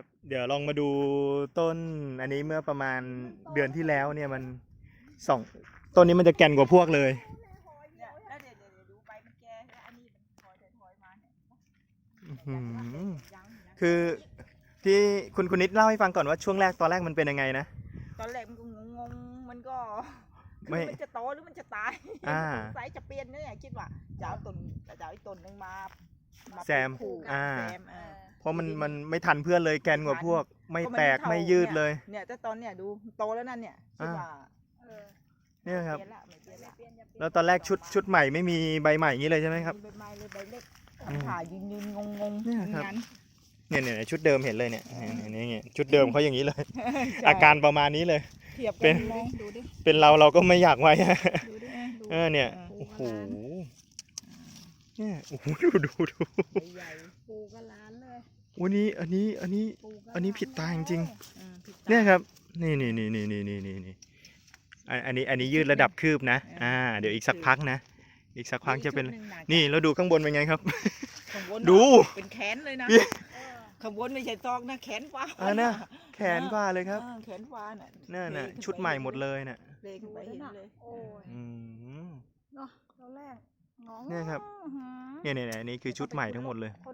ครับ เดี๋ยวลองมาดูต้นอันนี้เมื่อประมาณเดือนที่แล้วเนี่ยมันสองต้นนี้มันจะแก่นกว่าพวกเลย เนี่ยแล้วเดี๋ยวเดี๋ยวเดี๋ยวดูไปมันแก่แล้วอันนี้มันถอยถอยมาเนี่ยอื้อหือ ยังยังคือที่คุณคุณนิดเล่าให้ฟังก่อนว่าช่วงแรกตอนแรกมันเป็นยังไงนะ ตอนแรกมันก็งงงๆมันก็ไม่คือมันจะโตหรือมันจะตายอ่า สงสัยจะเปลี่ยนเนี่ยคิดว่าจะเอาต้นจะเอาอีกต้นหนึงมามาแซม ปลูกคู่กับอ่า แซมเออ เพราะมันมันไม่ทันเพื่อนเลยแกนกว่าพวก ไม่เพราะมันแตกไม่เท่าไม่ยืดเนี่ยเลย เนี่ยแต่ตอนเนี่ยดูโตแล้วนั่นเนี่ยคิดอ่าว่าเออเนี่ยครับเปลี่ยนละไม่เปลี่ยนละเปลี่ยนอย่าเปลี่ยนแล้วตอนแรกชุดชุดใหม่ไม่มีใบใหม่อย่างนี้เลยใช่ไหมครับใบไม้เลยใบเล็กอืมขายืนยืนงงงๆเนี่ยครับงั้นเนี่ยเนี่ยชุดเดิมเห็นเลยเนี่ยเนี่ยเนี่ยเนี่ยชุดเดิมเขาอย่างนี้เลยใช่อาการประมาณนี้เลยเทียบเป็กันนมองดูดิเป็นเราเราก็ไม่อยากไว้ดูดิดูเออเนี่ยเออโอ้โหเนี่ยโอ้โหดูดูดูใหญ่ปูกับหลานเลย วันนี้อันนี้อันนี้ ปูกับอันนี้หลผิดตาจริงๆอืมผิดตา เนี่ยครับ นี่นี่นี่นี่นี่นี่นี่นี่อันอันนี้อันนี้ยืดระดับคืบนะ อ่า เดี๋ยวอีกสักพักนะ อีกสักพักจะเป็น อีกชุดหงะนี่แล้วดูข้างบนเป็นไงครับข้างบนดู เป็นแขนเลยนะพี่เออข้างบนไม่ใช่ซอกนะแขนฟ้าอ่านะ แขนกว่าเลยครับอ่าแขนฟ้าน่ะนั่นน่ะเลขึ้ไปชุดใหม่หมดเลยน่ะเลยขึ้นไปเห็นเลย โอ้ยอืม เนาะตอนแรกงงเนี่ยครับอื้อหือเนี่ยเนี่ยเนี่ยอันนี้คือชุดใหม่ทั้งหมดเลย ค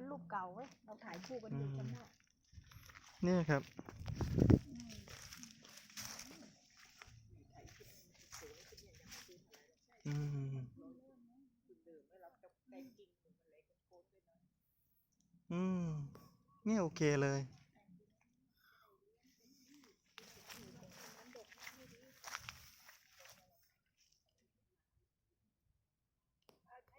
ายคู่กันอยู่จังหวะเนี่ยครับ อืมอืมเนี่ยโอเคเลย